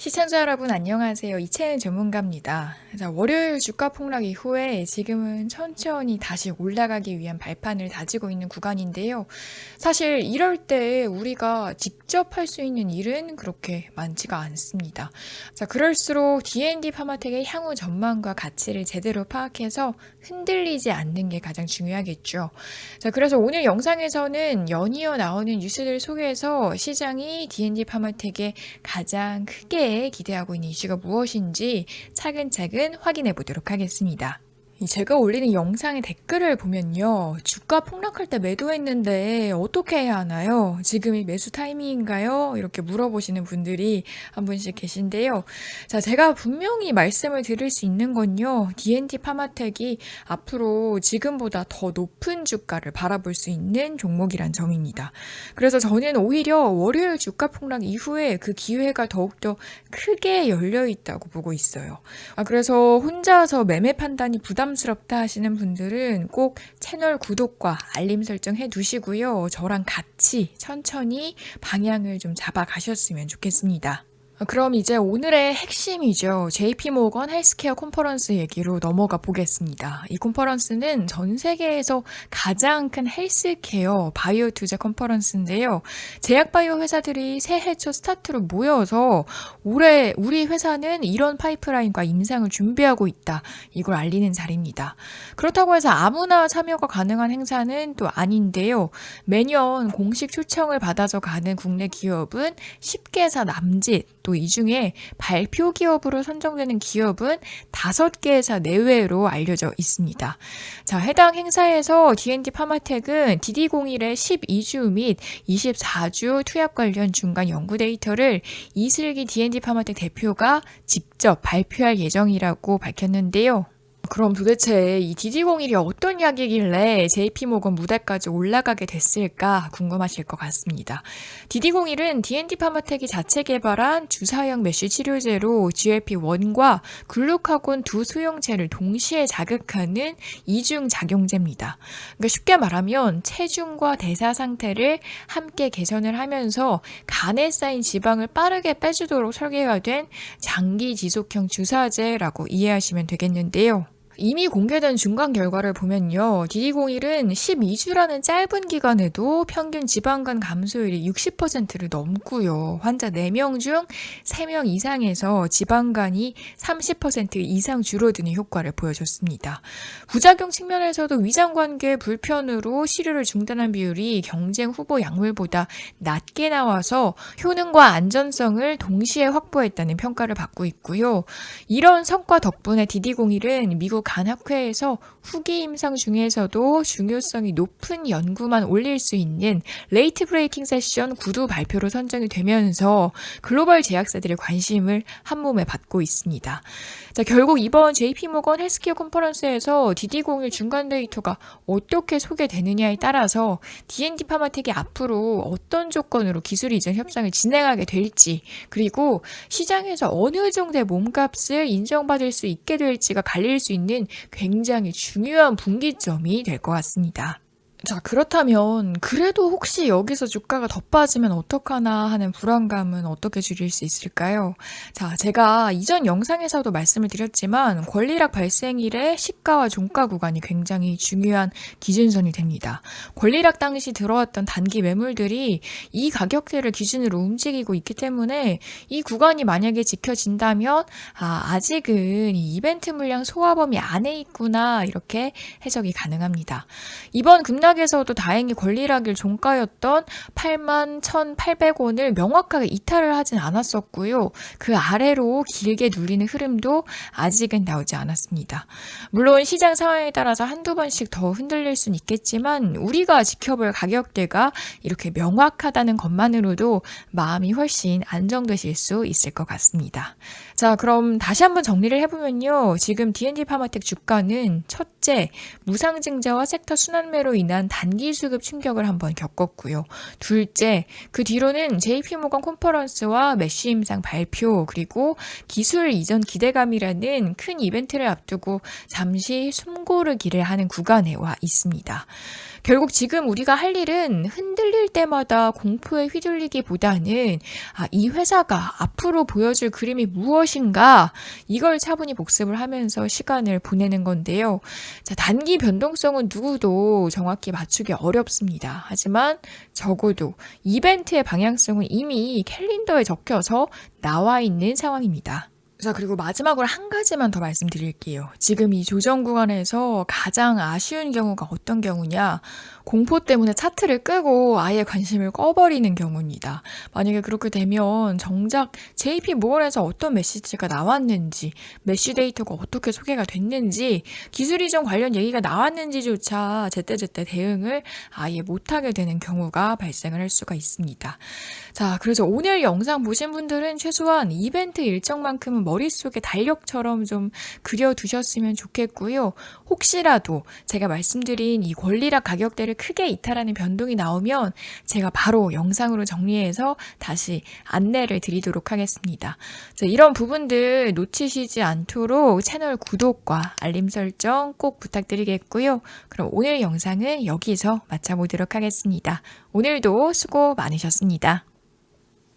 시청자 여러분 안녕하세요. 이채은 전문가입니다. 자, 월요일 주가 폭락 이후에 지금은 천천히 다시 올라가기 위한 발판을 다지고 있는 구간인데요. 사실 이럴 때 우리가 직접 할 수 있는 일은 그렇게 많지가 않습니다. 자, 그럴수록 D&D 파마텍의 향후 전망과 가치를 제대로 파악해서 흔들리지 않는 게 가장 중요하겠죠. 자, 그래서 오늘 영상에서는 연이어 나오는 뉴스들 속에서 시장이 D&D 파마텍에 가장 크게 기대하고 있는 이슈가 무엇인지 차근차근 확인해 보도록 하겠습니다. 이 제가 올리는 영상의 댓글을 보면요. 주가 폭락할 때 매도했는데 어떻게 해야 하나요? 지금이 매수 타이밍인가요? 이렇게 물어보시는 분들이 한 분씩 계신데요. 자, 제가 분명히 말씀을 드릴 수 있는 건요. D&T 파마텍이 앞으로 지금보다 더 높은 주가를 바라볼 수 있는 종목이란 점입니다. 그래서 저는 오히려 월요일 주가 폭락 이후에 그 기회가 더욱더 크게 열려 있다고 보고 있어요. 아, 그래서 혼자서 매매 판단이 부담 스럽다 하시는 분들은 꼭 채널 구독과 알림 설정 해 두시고요. 저랑 같이 천천히 방향을 좀 잡아 가셨으면 좋겠습니다. 아, 그럼 이제 오늘의 핵심이죠. JP모건 헬스케어 컨퍼런스 얘기로 넘어가 보겠습니다. 이 컨퍼런스는 전 세계에서 가장 큰 헬스케어 바이오 투자 컨퍼런스인데요. 제약 바이오 회사들이 새해 초 스타트로 모여서 올해 우리 회사는 이런 파이프라인과 임상을 준비하고 있다. 이걸 알리는 자리입니다. 그렇다고 해서 아무나 참여가 가능한 행사는 또 아닌데요. 매년 공식 초청을 받아서 가는 국내 기업은 10개사 남짓 또이 중에 발표 기업으로 선정되는 기업은 5개사 내외로 알려져 있습니다. 자, 해당 행사에서 D&D 파마텍은 DD01의 12주 및 24주 투약 관련 중간 연구 데이터를 이슬기 D&D 파마텍 대표가 직접 발표할 예정이라고 밝혔는데요. 그럼 도대체 이 DD01이 어떤 약이길래 JP모건 무대까지 올라가게 됐을까 궁금하실 것 같습니다. DD01은 D&D 파마텍이 자체 개발한 주사형 메쉬 치료제로 GLP-1과 글루카곤 두 수용체를 동시에 자극하는 이중 작용제입니다. 그러니까 쉽게 말하면 체중과 대사 상태를 함께 개선을 하면서 간에 쌓인 지방을 빠르게 빼주도록 설계가 된 장기 지속형 주사제라고 이해하시면 되겠는데요. 이미 공개된 중간 결과를 보면요. DD01은 12주라는 짧은 기간에도 평균 지방간 감소율이 60%를 넘고요. 환자 4명 중 3명 이상에서 지방간이 30% 이상 줄어드는 효과를 보여줬습니다. 부작용 측면에서도 위장관계 불편으로 치료를 중단한 비율이 경쟁 후보 약물보다 낮게 나와서 효능과 안전성을 동시에 확보했다는 평가를 받고 있고요. 이런 성과 덕분에 DD01은 미국 간학회에서 후기 임상 중에서도 중요성이 높은 연구만 올릴 수 있는 레이트 브레이킹 세션 구두 발표로 선정이 되면서 글로벌 제약사들의 관심을 한 몸에 받고 있습니다. 자, 결국 이번 JP모건 헬스케어 컨퍼런스에서 DD01 중간 데이터가 어떻게 소개되느냐에 따라서 D&D 파마텍이 앞으로 어떤 조건으로 기술 이전 협상을 진행하게 될지 그리고 시장에서 어느 정도의 몸값을 인정받을 수 있게 될지가 갈릴 수 있는 굉장히 중요한 분기점이 될 것 같습니다. 자, 그렇다면 그래도 혹시 여기서 주가가 더 빠지면 어떡하나 하는 불안감은 어떻게 줄일 수 있을까요? 자, 제가 이전 영상에서도 말씀을 드렸지만 권리락 발생일의 시가와 종가 구간이 굉장히 중요한 기준선이 됩니다. 권리락 당시 들어왔던 단기 매물들이 이 가격대를 기준으로 움직이고 있기 때문에 이 구간이 만약에 지켜진다면 아, 아직은 이 이벤트 물량 소화 범위 안에 있구나 이렇게 해석이 가능합니다. 이번 급락 신락에서도 다행히 권리락일 종가였던 8만 1,800원을 명확하게 이탈을 하진 않았었고요. 그 아래로 길게 눌리는 흐름도 아직은 나오지 않았습니다. 물론 시장 상황에 따라서 한두 번씩 더 흔들릴 수는 있겠지만 우리가 지켜볼 가격대가 이렇게 명확하다는 것만으로도 마음이 훨씬 안정되실 수 있을 것 같습니다. 자, 그럼 다시 한번 정리를 해보면요. 지금 D&D 파마텍 주가는 첫째, 무상증자와 섹터 순환매로 인한 단기 수급 충격을 한번 겪었고요. 둘째, 그 뒤로는 JP모건 컨퍼런스와 메쉬 임상 발표, 그리고 기술 이전 기대감이라는 큰 이벤트를 앞두고 잠시 숨고르기를 하는 구간에 와 있습니다. 결국 지금 우리가 할 일은 흔들릴 때마다 공포에 휘둘리기보다는 아, 이 회사가 앞으로 보여줄 그림이 무엇인가 이걸 차분히 복습을 하면서 시간을 보내는 건데요. 자, 단기 변동성은 누구도 정확히 맞추기 어렵습니다. 하지만 적어도 이벤트의 방향성은 이미 캘린더에 적혀서 나와 있는 상황입니다. 자, 그리고 마지막으로 한 가지만 더 말씀드릴게요. 지금 이 조정 구간에서 가장 아쉬운 경우가 어떤 경우냐? 공포 때문에 차트를 끄고 아예 관심을 꺼버리는 경우입니다. 만약에 그렇게 되면 정작 JP 모건에서 어떤 메시지가 나왔는지, 메시 데이터가 어떻게 소개가 됐는지, 기술 이전 관련 얘기가 나왔는지조차 제때제때 대응을 아예 못하게 되는 경우가 발생을 할 수가 있습니다. 자, 그래서 오늘 영상 보신 분들은 최소한 이벤트 일정만큼은 머릿속에 달력처럼 좀 그려두셨으면 좋겠고요. 혹시라도 제가 말씀드린 이 권리락 가격대를 크게 이탈하는 변동이 나오면 제가 바로 영상으로 정리해서 다시 안내를 드리도록 하겠습니다. 자, 이런 부분들 놓치시지 않도록 채널 구독과 알림 설정 꼭 부탁드리겠고요. 그럼 오늘 영상은 여기서 마쳐보도록 하겠습니다. 오늘도 수고 많으셨습니다.